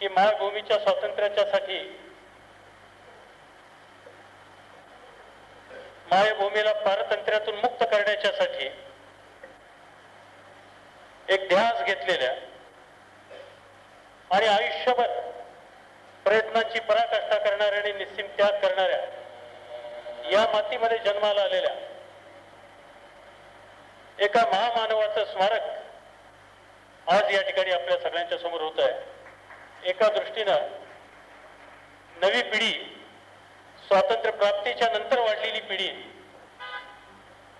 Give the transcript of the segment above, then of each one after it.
की मायभूमीच्या स्वातंत्र्याच्यासाठी मायभूमीला पारतंत्र्यातून मुक्त करण्याच्यासाठी एक ध्यास घेतलेल्या आणि आयुष्यभर प्रयत्नांची पराकाष्ठा करणाऱ्या आणि निस्सीम त्याग करणाऱ्या या मातीमध्ये जन्माला आलेल्या एका महामानवाचं स्मारक आज या ठिकाणी आपल्या सगळ्यांच्या समोर होत आहे. एका दृष्टीनं नवी पिढी स्वातंत्र्य प्राप्तीच्या नंतर वाढलेली पिढी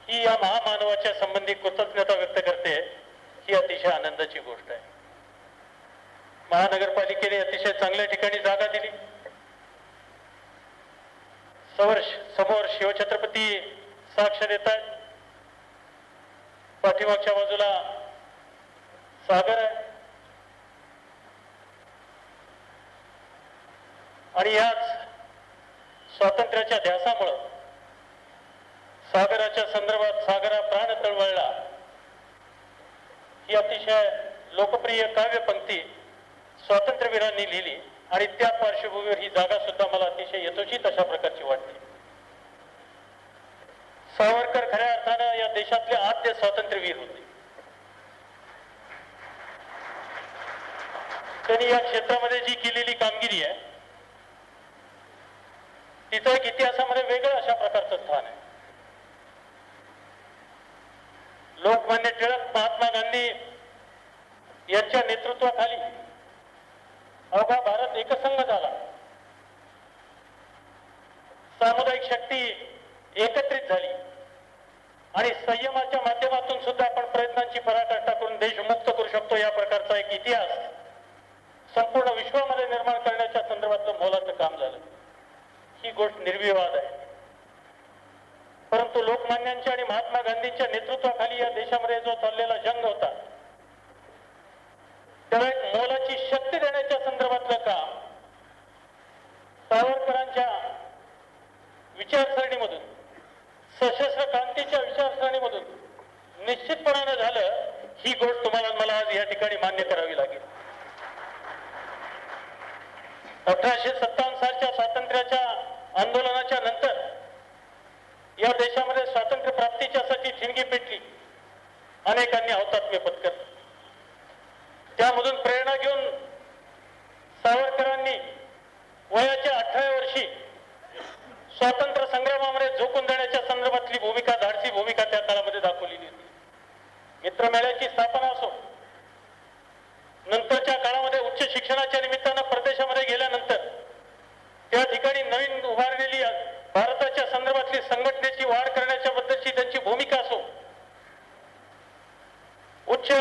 ही या महामानवाच्या संबंधी कृतज्ञता व्यक्त करते ही अतिशय आनंदाची गोष्ट आहे. महानगरपालिकेने अतिशय चांगल्या ठिकाणी जागा दिली. समोर समोर शिवछत्रपती साक्ष देत आहेत पाठीमागच्या बाजूला सागर आहे. आणि याच स्वातंत्र्याच्या ध्यासामुळं सागराच्या संदर्भात सागरा प्राण तळवळला. ही अतिशय लोकप्रिय काव्यपंक्ती स्वातंत्र्यवीरांनी लिहिली आणि त्या पार्श्वभूमीवर ही जागा सुद्धा मला अतिशय यथोचित अशा प्रकारची वाटते सावरकर खऱ्या अर्थानं या देशातले आद्य स्वातंत्र्यवीर होते. त्यांनी या क्षेत्रामध्ये जी केलेली कामगिरी आहे तिचं एक इतिहासामध्ये वेगळं अशा प्रकारचं स्थान आहे. लोकमान्य टिळक महात्मा गांधी यांच्या नेतृत्वाखाली अवघा भारत एकसंघ झाला. सामुदायिक शक्ती एकत्रित झाली. आणि संयमाच्या माध्यमातून सुद्धा आपण प्रयत्नांची पराकाष्ठा करून देश मुक्त करू शकतो या प्रकारचा एक इतिहास संपूर्ण विश्वामध्ये निर्माण करण्याच्या संदर्भातलं मोलाचं काम झालं. ही गोष्ट निर्विवाद आहे. परंतु लोकमान्यांच्या आणि महात्मा गांधींच्या नेतृत्वाखाली या देशामध्ये जो चाललेला जंग होता त्याला एक मोलाची शक्ती देण्याच्या संदर्भातलं काम सावरकरांच्या विचार सशस्त्र क्रांतीच्या विचारसरणीमधून निश्चितपणानं झालं ही गोष्ट तुम्हाला आणि मला आज या ठिकाणी मान्य करावी लागेल अठराशे सत्तावन्न सालच्या स्वातंत्र्याच्या आंदोलनाच्या नंतर या देशामध्ये स्वातंत्र्य प्राप्तीच्यासाठी ठिणगी पेटली अनेकांनी हौतात्म्य पत्करलं त्यामधून प्रेरणा घेऊन सावरकरांनी वयाच्या अठराव्या वर्षी स्वातंत्र्य संग्रामामध्ये झोकून देण्याच्या संदर्भातली भूमिका धाडसी भूमिका त्या काळामध्ये दाखवलेली होती मित्रमेळ्याची स्थापना असो नंतरच्या काळामध्ये उच्च शिक्षणाच्या निमित्तानं परदेशामध्ये गेल्यानंतर त्या ठिकाणी नवीन उभारलेली भारताच्या संदर्भातली संघटनेची वाढ करण्याच्या बद्दलची त्यांची भूमिका असो उच्च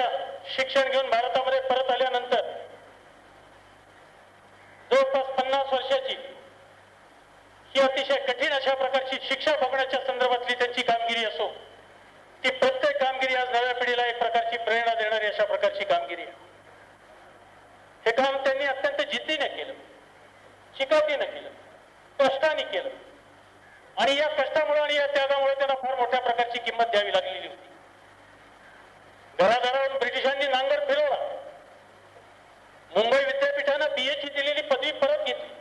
शिक्षण घेऊन भारतामध्ये परत आल्यानंतर जवळपास पन्नास वर्षाची ही अतिशय कठीण अशा प्रकारची शिक्षा भोगण्याच्या संदर्भातली त्यांची कामगिरी असो ती प्रत्येक कामगिरी आज नव्या पिढीला एक प्रकारची प्रेरणा देणारी अशा प्रकारची कामगिरी आहे हे काम त्यांनी अत्यंत जिद्दीने केलं चिकाटीनं केलं कष्टाने केलं आणि या कष्टामुळे आणि या त्यागामुळे त्यांना फार मोठ्या प्रकारची किंमत द्यावी लागलेली होती घराघरावरून ब्रिटिशांनी नांगर फिरवला मुंबई विद्यापीठानं बीएची दिलेली पदवी परत घेतली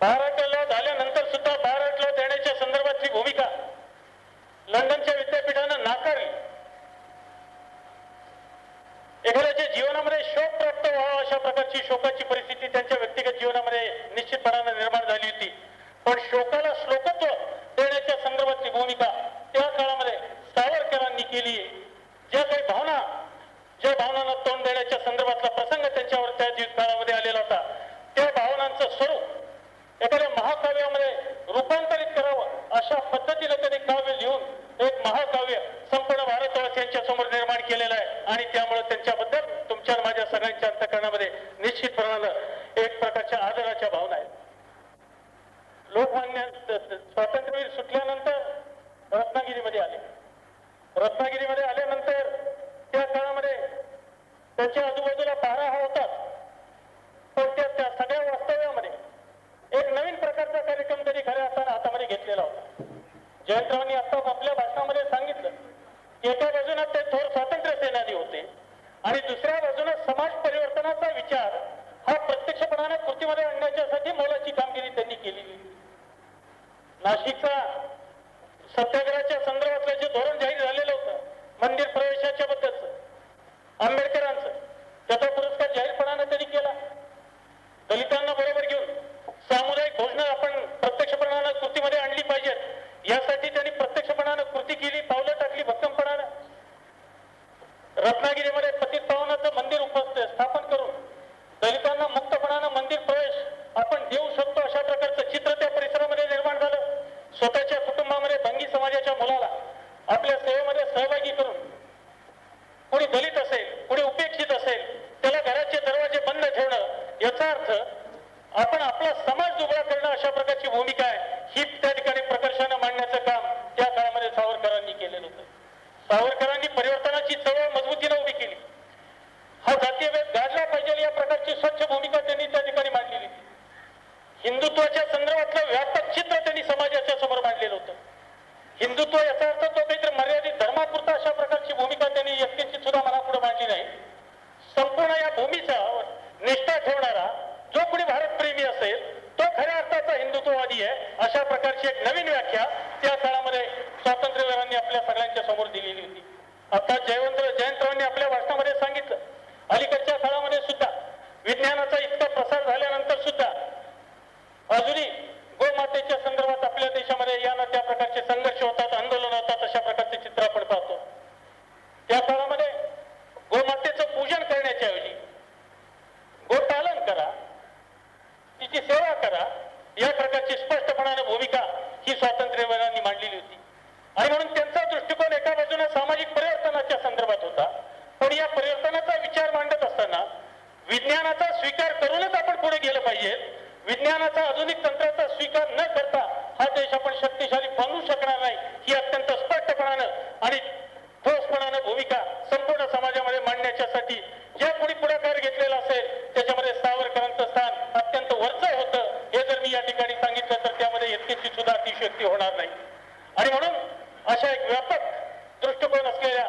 बाराटला झाल्यानंतर सुद्धा बाराटला देण्याच्या संदर्भातली भूमिका लंडनच्या विद्यापीठानं नाकारली एखाद्याच्या जीवनामध्ये शोक प्राप्त व्हावा अशा प्रकारची शोकाची परिस्थिती त्यांच्या व्यक्तिगत जीवनामध्ये निश्चितपणानं निर्माण झाली होती पण शोकाला श्लोकत्व देण्याच्या संदर्भातली भूमिका त्या काळामध्ये सावरकरांनी केली ज्या काही भावना ज्या भावनांना तोंड देण्याच्या संदर्भातला प्रसंग त्यांच्यावर त्या दिव- काळामध्ये आलेला होता त्या भावनांचं स्वरूप एखाद्या महाकाव्यामध्ये रूपांतरित करावं अशा पद्धतीने त्यांनी काव्य लिहून एक महाकाव्य संपूर्ण भारतवासियांच्या समोर निर्माण केलेलं आहे. आणि त्यामुळे त्यांच्याबद्दल तुमच्या आणि माझ्या सगळ्यांच्या अंतकरणामध्ये निश्चितपणानं एक प्रकारच्या आदराच्या भावना आहेत लोकमान्य स्वातंत्र्यवीर सुटल्यानंतर रत्नागिरीमध्ये आले रत्नागिरीमध्ये आल्यानंतर त्या काळामध्ये त्यांच्या आजूबाजूला बारा हा होतात पण त्या त्या सगळ्या वास्तव्यामध्ये एक नवीन प्रकारचा कार्यक्रम त्यांनी खऱ्या अर्थानं हातामध्ये घेतलेला होता जयंतरावांनी आता आपल्या भाषणामध्ये सांगितलं की एका बाजूला ते थोर स्वातंत्र्य सेनानी होते आणि दुसऱ्या बाजूला समाज परिवर्तनाचा विचार हा प्रत्यक्षपणाने कृतीमध्ये आणण्याच्यासाठी मोलाची कामगिरी त्यांनी केलेली नाशिकचा सत्याग्रहाच्या संदर्भातलं जे धोरण जाहीर झालेलं होतं मंदिर प्रवेशाच्या बद्दलच आंबेडकरांचं त्याचा पुरस्कार जाहीरपणाने त्यांनी केला. दलितांना बरोबर घेऊन सामुदायिक घोषणा आपण प्रत्यक्षपणानं कृतीमध्ये आणली पाहिजेत. यासाठी त्यांनी प्रत्यक्षपणानं कृती केली पावलं टाकली भक्कमपणानं. रत्नागिरीमध्ये पतित पावनाचं मंदिर उपस्थित स्थापन करून दलितांना मुक्तपणानं मंदिर प्रवेश आपण देऊ शकतो अशा प्रकारचं चित्र त्या परिसरामध्ये निर्माण झालं स्वतःच्या कुटुंबामध्ये भंगी समाजाच्या मुलाला आपल्या सेवेमध्ये सहभागी करून कोणी दलित असेल कोणी उपेक्षित असेल त्याला घराचे दरवाजे बंद ठेवणं याचा अर्थ आपण आपला समाज करणं अशा प्रकारची भूमिका आहे. ही त्या ठिकाणी प्रकर्षानं मांडण्याचं काम त्या काळामध्ये सावरकरांनी केलेलं होतं. सावरकरांनी परिवर्तनाची चळवळ मजबूतीनं उभी केली. हा जातीय भेद गाडला पाहिजे या प्रकारची स्वच्छ भूमिका त्यांनी त्या ठिकाणी मांडलेली हिंदुत्वाच्या संदर्भातलं व्यापक चित्र त्यांनी समाजाच्या समोर मांडलेलं होतं. हिंदुत्व याचा अर्थ तो काहीतरी मर्यादित धर्मापुरता अशा प्रकारची भूमिका त्यांनी व्यक्तीची सुद्धा मनापुढे मांडली नाही. संपूर्ण या भूमीचा निष्ठा ठेवणारा जो कोणी भारतप्रेमी असेल आहे अशा प्रकारची एक नवीन व्याख्या त्या काळामध्ये स्वातंत्र्यवीरांनी आपल्या सगळ्यांच्या समोर दिलेली होती. आता जयवंत जयंतरावांनी आपल्या भाषणामध्ये सांगितलं अलीकडच्या काळामध्ये सुद्धा विज्ञानाचा इतका प्रसार झाल्यानंतर सुद्धा अजूनही गोमातेच्या संदर्भात आपल्या देशामध्ये या ना त्या प्रकारचे संघर्ष होतात आंदोलन होतात अशा प्रकारचे चित्र आपण पाहतो त्या काळामध्ये गोमातेचं पूजन करण्याच्या ऐवजी गोपालन करा तिची सेवा करा या प्रकारची स्पष्टपणाने भूमिका ही स्वातंत्र्यवीरांनी मांडलेली होती आणि म्हणून त्यांचा दृष्टिकोन एका बाजूने सामाजिक परिवर्तनाच्या संदर्भात होता पण या परिवर्तनाचा विचार मांडत असताना विज्ञानाचा स्वीकार करूनच आपण पुढे गेलं पाहिजे विज्ञानाचा आधुनिक तंत्राचा स्वीकार न करता हा देश आपण शक्तिशाली बनवू शकणार नाही ही अत्यंत स्पष्टपणानं आणि ठोसपणानं भूमिका संपूर्ण समाजामध्ये मांडण्याच्यासाठी ज्या कोणी पुढाकार घेतलेला असेल त्याच्यामध्ये सावरकरांचं स्थान अत्यंत वरचं होतं हे जर मी या ठिकाणी सांगितलं तर त्यामध्ये इतकीची सुद्धा अतिशयोक्ती होणार नाही आणि म्हणून अशा एक व्यापक दृष्टिकोन असलेल्या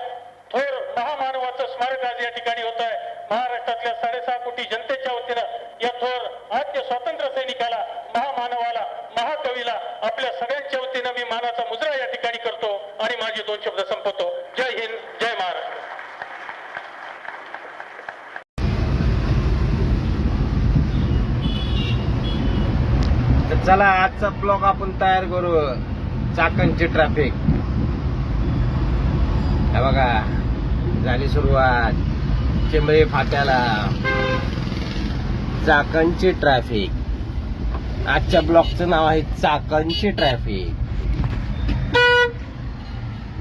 थोर महामानवाचं स्मारक आज या ठिकाणी होत आहे महाराष्ट्रातल्या साडेसहा कोटी जनतेच्या वतीनं या थोर आद्य स्वातंत्र्य सैनिकाला महामानवाला महाकवीला आपल्या सगळ्यांच्या वतीनं मी मानाचा मुजरा या ठिकाणी करतो आणि माझे दोन शब्द संपवतो जय हिंद जय महाराष्ट्र तर चला आजचा ब्लॉग आपण तयार करू चाकणची ट्रॅफिक हे बघा झाली सुरुवात. चिंबळी फाट्याला. चाकणची ट्रॅफिक आजच्या ब्लॉकचं नाव आहे चाकणची ट्रॅफिक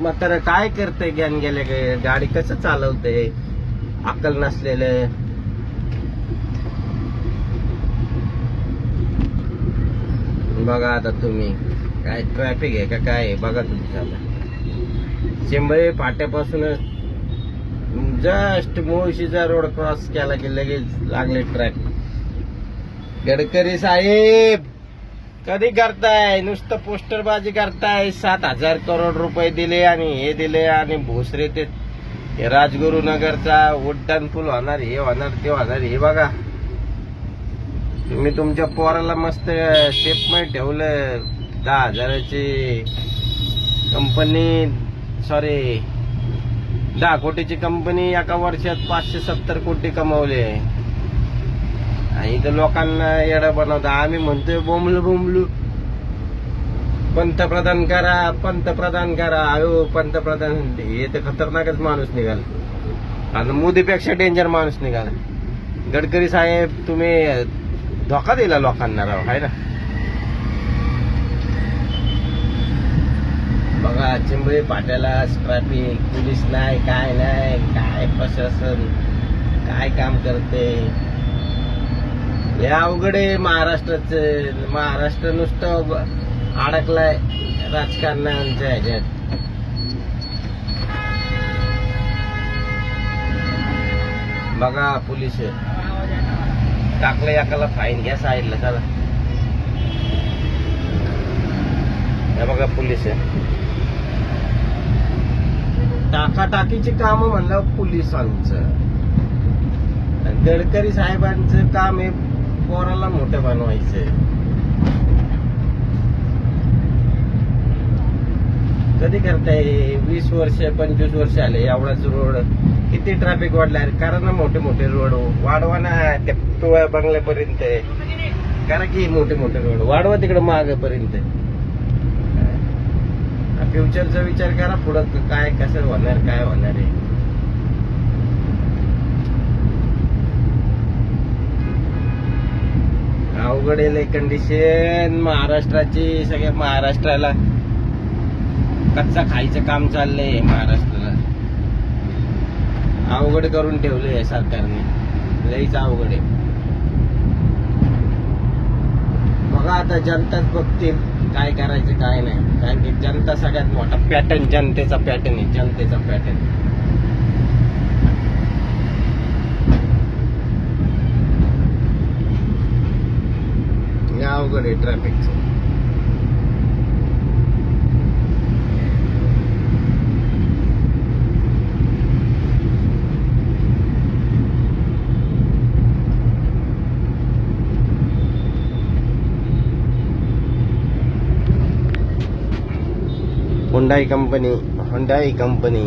मग तर काय करते ज्ञान गेले गाडी कसं चालवते? अक्कल नसलेलं. बघा आता तुम्ही. काय ट्रॅफिक आहे का काय आहे बघा तुम्ही आता. चिंबळी फाट्यापासूनच जस्ट मुळशीचा रोड क्रॉस केला की लगेच लागले ट्रॅक गडकरी साहेब कधी करताय? नुसतं पोस्टरबाजी करताय. सात हजार करोड रुपये दिले आणि हे दिले आणि भोसरे ते राजगुरुनगरचा उड्डाणपूल उड्डाण पूल होणार हे होणार ते होणार. हे बघा. तुम्ही तुमच्या पोराला मस्त स्टेपमध्ये ठेवलं. दहा हजाराची कंपनी सॉरी दहा कोटीची कंपनी एका वर्षात पाचशे सत्तर कोटी कमवले आणि इथं लोकांना येडं बनवतं. आम्ही म्हणतोय बोंबलू बोंबलू. पंतप्रधान करा पंतप्रधान करा. अयो पंतप्रधान हे तर खतरनाकच माणूस निघाल. आणि मोदीपेक्षा डेंजर माणूस निघाला. गडकरी साहेब तुम्ही धोका दिला लोकांना राव आहे ना? चिंबळी पाट्याला ट्रॅफिक पोलीस नाही काय नाही काय प्रशासन काय काम करते? हे अवघड आहे महाराष्ट्राचं महाराष्ट्र नुसतं अडकलाय राजकारणाच्या ह्याच्यात. बघा पोलीस टाकलं एकाला फाईन घ्या साईडला चला. हे बघा पोलीस टाकाटाकीची काम म्हणलं पोलिसांचं. आणि गडकरी साहेबांचं काम हे पोराला मोठं बनवायचं कधी करताय वीस वर्ष पंचवीस वर्ष आले एवढाच रोड. किती ट्रॅफिक वाढला? कारण करा ना मोठे मोठे रोड. वाढवा ना त्या पिवळ्या बंगल्यापर्यंत. कारण की मोठे मोठे रोड. वाढवा तिकडे मागपर्यंत. फ्युचरचा विचार करा पुढं काय कसं होणार काय होणार आहे? अवघड आहे कंडिशन महाराष्ट्राची सगळ्या महाराष्ट्राला कच्चा खायचं काम चाललंय महाराष्ट्राला. अवघड करून ठेवलंय सरकारने. लईच अवघड आहे. बघा आता जनताच बघतील. काय करायचं काय नाही. कारण की जनता सगळ्यात मोठा पॅटर्न जनतेचा पॅटर्न आहे जनतेचा पॅटर्न अवघड आहे ट्रॅफिकचं Hyundai company Hyundai company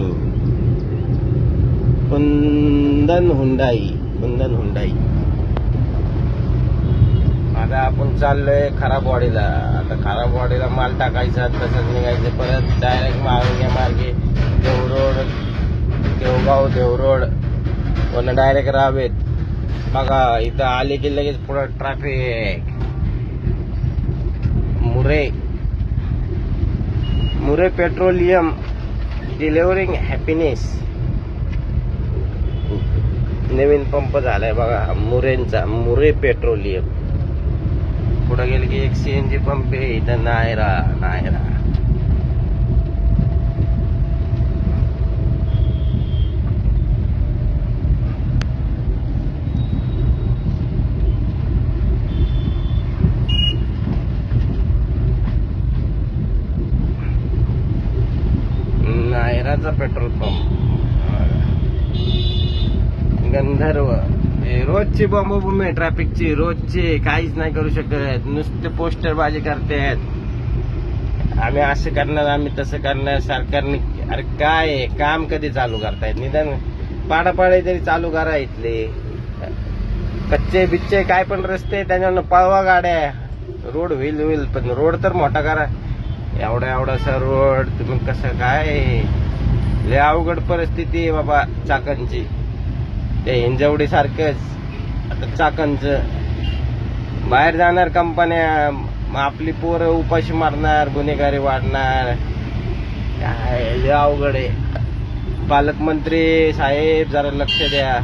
Kundan Hyundai Kundan Hyundai आता आपण चाललोय खराबवाडीला. आता खराबवाडीला माल टाकायचा तसंच निघायचं. परत डायरेक्ट मार्गे मार्गे देवरोड देवगाव देवरोड पण डायरेक्ट रावेत. बघा इथं आले की लगेच पुढं traffic Mure. Mure petroleum delivering happiness नवीन पंप झालाय बघा मुरेंचा मुरे पेट्रोलियम पुढे गेले की एक सी एन जी पंप आहे इथं नायरा नायरा. नायराचा पेट्रोल पंप. गंधर्व. हे रोजची बॉम्बभूमी आहे ट्रॅफिकची रोजची काहीच नाही करू शकत. नुसते पोस्टर बाजी आहेत आम्ही असं करणार आम्ही तसं करणार. सरकारने अरे काय काम कधी चालू करतायत? निदान पाडापाडे तरी चालू करा इथले. कच्चे बिच्चे काय पण रस्ते त्याच्यावर पळवा गाड्या. रोड होईल होईल पण रोड तर मोठा करा. एवढा एवढासा रोड तुम्ही कसं काय? लय अवघड परिस्थिती आहे बाबा चाकणची. ते हिंजवडी सारखंच. आता चाकणचं. बाहेर जाणार कंपन्या आपली पोरं उपाशी मारणार गुन्हेगारी वाढणार. काय लय अवघड आहे. पालकमंत्री साहेब जरा लक्ष द्या.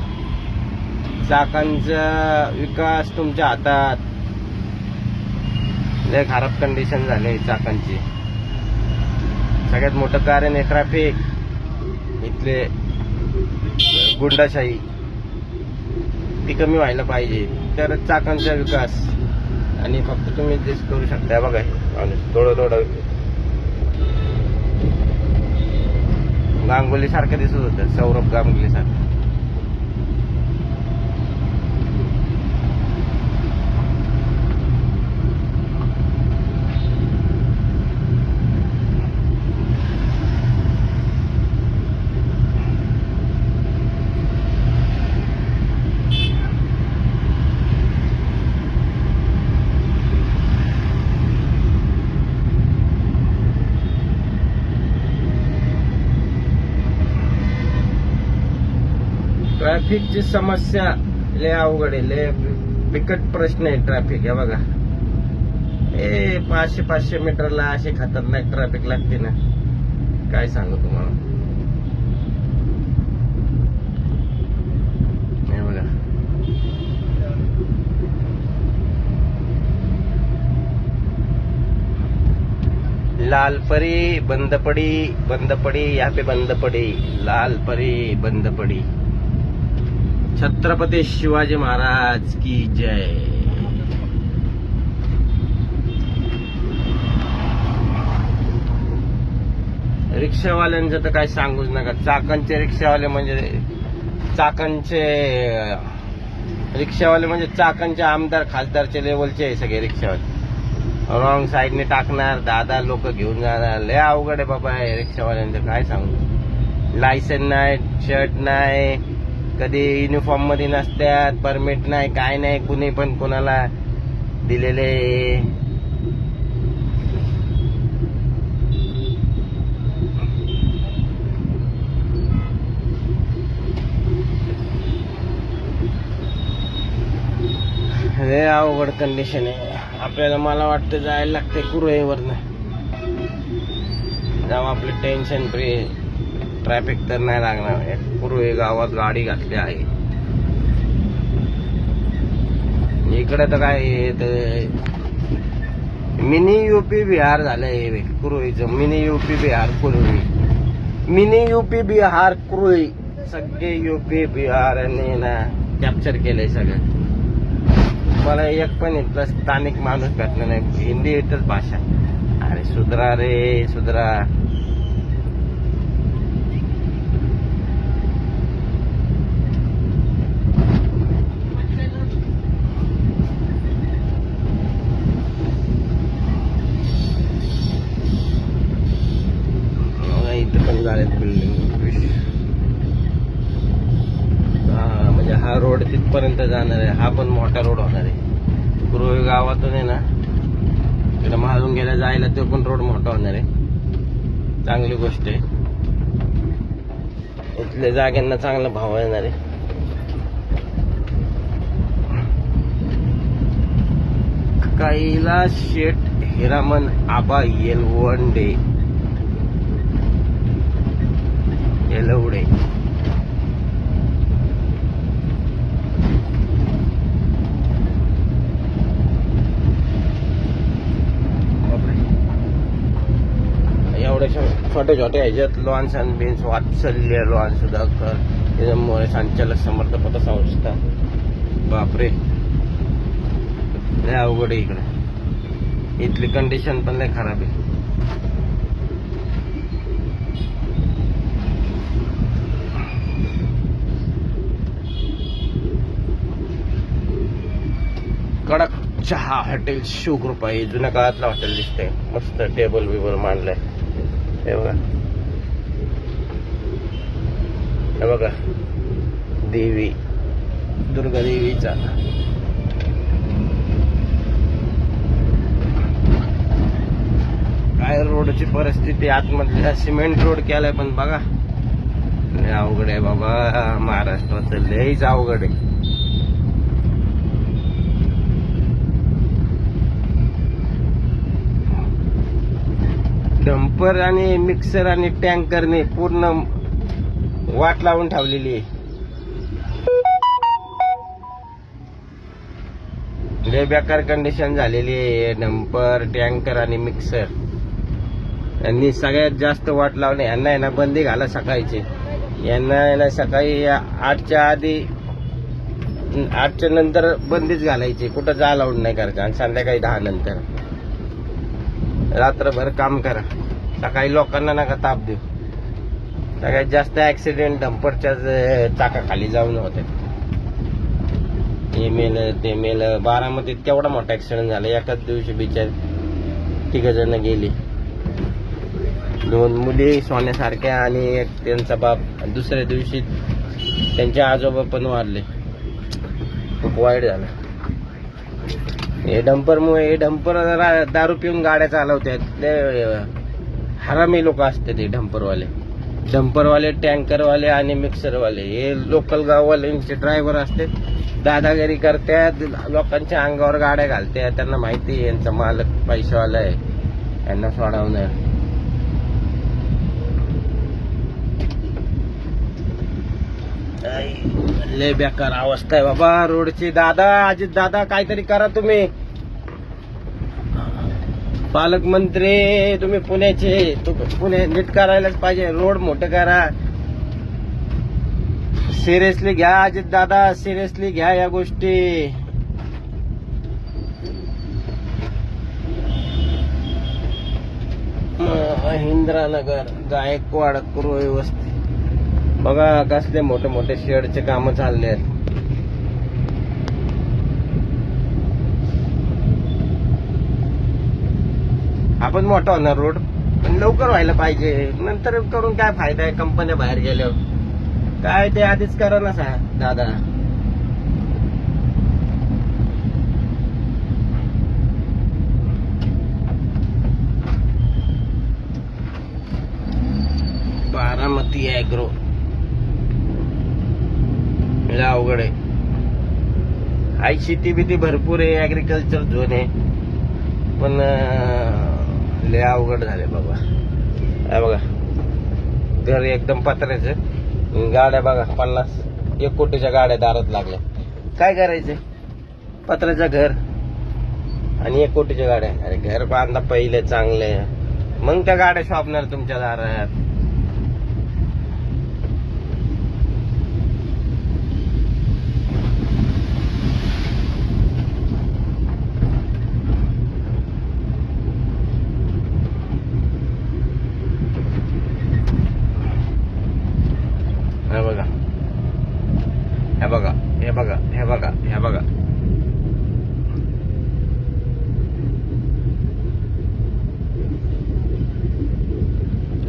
चाकांचा विकास तुमच्या हातात. लय खराब कंडिशन झाले चाकांची सगळ्यात मोठं कारण आहे ट्रॅफिक इथले गुंडाशाही ती कमी व्हायला पाहिजे. तर चाकांचा विकास आणि फक्त तुम्ही तेच करू शकता. बघा हे माणूस थोडं थोडं. गांगुली सारखं दिसत होतं सौरभ गांगुली सारखं ट्रॅफिकची समस्या लय अवघड आहे लय बिकट प्रश्न आहे ट्रॅफिक हे बघा. ए पाचशे पाचशे मीटरला अशी खतरनाक ट्रॅफिक लागते ना. काय सांगू तुम्हाला? हे बघा. लाल परी बंद पडी बंद पडी या पे बंद पडी लाल परी बंद पडी छत्रपती शिवाजी महाराज की जय. रिक्षावाल्यांचं तर काय सांगूच नका. चाकणचे रिक्षावाले म्हणजे चाकणचे रिक्षावाले म्हणजे चाकणचे आमदार खासदारचे लेवलचे आहे सगळे रिक्षावाले. रॉंग साईडने टाकणार दादा लोक घेऊन जाणार. लय अवघड आहे बाबा रिक्षावाल्यांचं काय सांगू. लायसन नाही शर्ट नाही. कधी युनिफॉर्ममध्ये नसतात परमिट नाही काय नाही कुणी पण कोणाला दिलेले. हे अवघड कंडिशन आहे. आपल्याला मला वाटतं जायला लागते कुरळीवरनं. जाऊ आपलं टेन्शन फ्री ट्रॅफिक तर नाही लागणार. एक गावात गाडी घातली आहे. इकडे तर काय आहे ते मिनी युपी बिहार झालं हे कुरळीचं mini U P Bihar Kurui mini U P Bihar Kurui सगळे युपी बिहार ना कॅप्चर केलंय सगळं. मला एक पण इथला स्थानिक माणूस भेटला नाही. हिंदी येतच भाषा. अरे सुधरा रे सुधरा बघा, इथं पण झालेत बिल्डिंग हा म्हणजे हा रोड तिथपर्यंत जाणार आहे हा पण मोठा रोड होणार आहे कुरुळी गावातून आहे ना तिला महालून गेला जायला तो पण रोड मोठा होणार आहे. चांगली गोष्ट आहे. इथल्या जाग्यांना चांगला भाव येणार आहे. कैलास शेठ हिरामन आबा येलवंडे. येलवडे बापरे. एवढ्याशा छोट्या छोट्या ह्याच्यात लॉन्स आणि बिन्स वात्सल्य लॉन सुधाकर त्याच्यामुळे संचालक समर्थ पतसंस्था. बापरे. लय अवघड आहे इकडे. इथली कंडिशन पण लय खराब आहे. कडक चहा हॉटेल शिवकृपा हे जुन्या काळातलं हॉटेल दिसतंय. मस्त टेबल बिबल मांडलंय. हे बघा. हे बघा. देवी. दुर्गा देवीचा. काय रोडची परिस्थिती आतमधल्या सिमेंट रोड केलाय पण बघा. अवघड आहे बाबा. महाराष्ट्राचं लयच अवघड आहे. डंपर आणि मिक्सर आणि टँकरने पूर्ण वाट लावून ठेवलेली आहे. लय बेकार कंडिशन झालेली आहे. डंपर टँकर आणि मिक्सर. यांनी सगळ्यात जास्त वाट लावणे यांना आहे ना बंदी घाला सकाळची. यांना आहे ना सकाळी आठच्या आधी आठच्या नंतर बंदीच घालायची. कुठं जा लावून नाही करायचं. आणि संध्याकाळी दहा नंतर. रात्रभर काम करा. सकाळी लोकांना नका ताप देऊ. सगळ्यात जास्त ऍक्सिडेंट डंपरच्या चाकाखाली जाऊन होते. हे मेल ते मेल बारामतीत केवढा मोठा ऍक्सिडेंट झाला. एकाच दिवशी बिचार तिघ जण गेली. दोन मुली सोन्यासारख्या आणि एक त्यांचा बाप. दुसऱ्या दिवशी त्यांचे आजोबा पण वारले. खूप वाईट झालं. हे डंपरमुळे हे डंपर दारू पिऊन गाड्या चालवतात ते हरामी लोक असतात ते डंपरवाले. डंपरवाले टँकरवाले आणि मिक्सरवाले. हे लोकल गाववाल्यांचे ड्रायव्हर असतात. दादागिरी करतात लोकांच्या अंगावर गाड्या घालतात. त्यांना माहिती आहे यांचा मालक पैशावाला आहे. यांना सोडवणार आई, लय बेकार अवस्था आहे बाबा रोडची दादा अजित दादा काहीतरी करा तुम्ही. पालकमंत्री तुम्ही पुण्याचे पुणे नीट करायलाच पाहिजे रोड मोठं करा. सिरियसली घ्या अजित दादा सिरियसली घ्या या गोष्टी. इंद्रानगर गायकवाड कुरळी वस्ती बघा कसले मोठे मोठे शेडचे काम चालले आहेत. आपण मोठा होणार रोड पण लवकर व्हायला पाहिजे. नंतर करून काय फायदा आहे कंपन्या बाहेर गेल्यावर? काय ते आधीच करा ना सा दादा. बारामती ॲग्रो लय अवघड आहे. आई शेती बिती भरपूर आहे ऍग्रिकल्चर झोन आहे. पण लय अवघड झाले बाबा. हे बघा. घर एकदम पत्र्याचं. गाड्या बघा पन्नास एक कोटीच्या गाड्या दारात लागल्या. काय करायचं पत्र्याचं घर आणि एक कोटीच्या गाड्या. अरे घर बांधा पहिले चांगले मग त्या गाड्या शॉपणार तुमच्या दारात हे बघा हे बघा हे बघा बघा.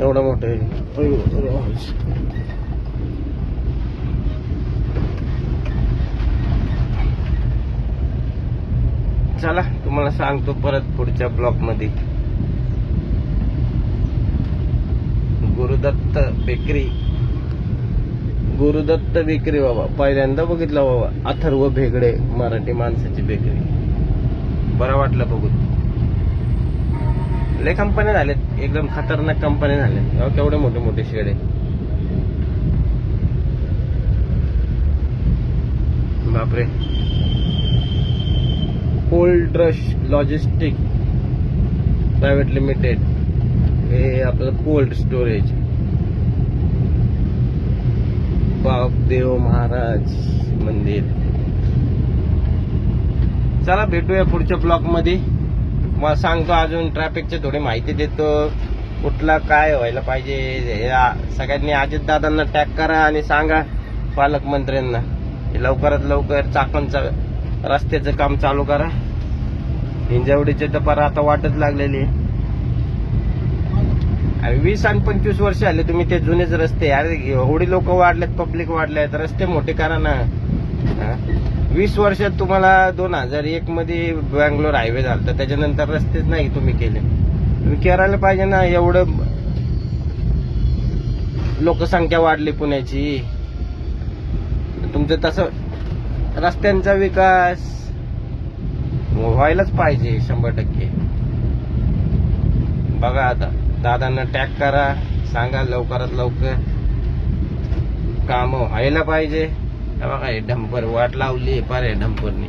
एवढं मोठं आहे. चला तुम्हाला सांगतो परत पुढच्या ब्लॉकमध्ये गुरुदत्त बेकरी. गुरुदत्त बेकरी बाबा. पहिल्यांदा बघितला बाबा. अथर्व भेगडे मराठी माणसाची बेकरी. बरं वाटलं बघून. लय कंपन्या झाल्यात एकदम खतरनाक कंपन्या झाल्यात केवढे मोठे मोठे शेडे बापरे. Cold rush logistic private limited हे आपलं कोल्ड स्टोरेज बापदेव महाराज मंदिर. चला भेटूया पुढच्या ब्लॉकमध्ये. मग सांगतो अजून ट्रॅफिकची थोडी माहिती देतो. कुठला काय व्हायला पाहिजे सगळ्यांनी अजित दादांना टॅग करा आणि सांगा पालकमंत्र्यांना. हे लवकरात लवकर चाकणचा रस्त्याचं काम चालू करा. हिंजवडीचे डपार आता वाटच लागलेली आहे. अरे वीस आणि पंचवीस वर्ष आले तुम्ही ते जुनेच रस्ते. अरे एवढी लोक वाढलेत पब्लिक वाढलेत रस्ते मोठे करा ना. वीस वर्षात तुम्हाला दोन हजार एक मध्ये बँगलोर हायवे झाला त्याच्यानंतर रस्तेच नाही तुम्ही केले. तुम्ही करायला पाहिजे ना एवढं लोकसंख्या वाढली पुण्याची. तुमचं तसं रस्त्यांचा विकास व्हायलाच पाहिजे शंभर टक्के. बघा आता. दादांना टॅग करा सांगा लवकरात लवकर काम व्हायला पाहिजे. बघा हे डंपर वाट लावली पारे डंपरनी.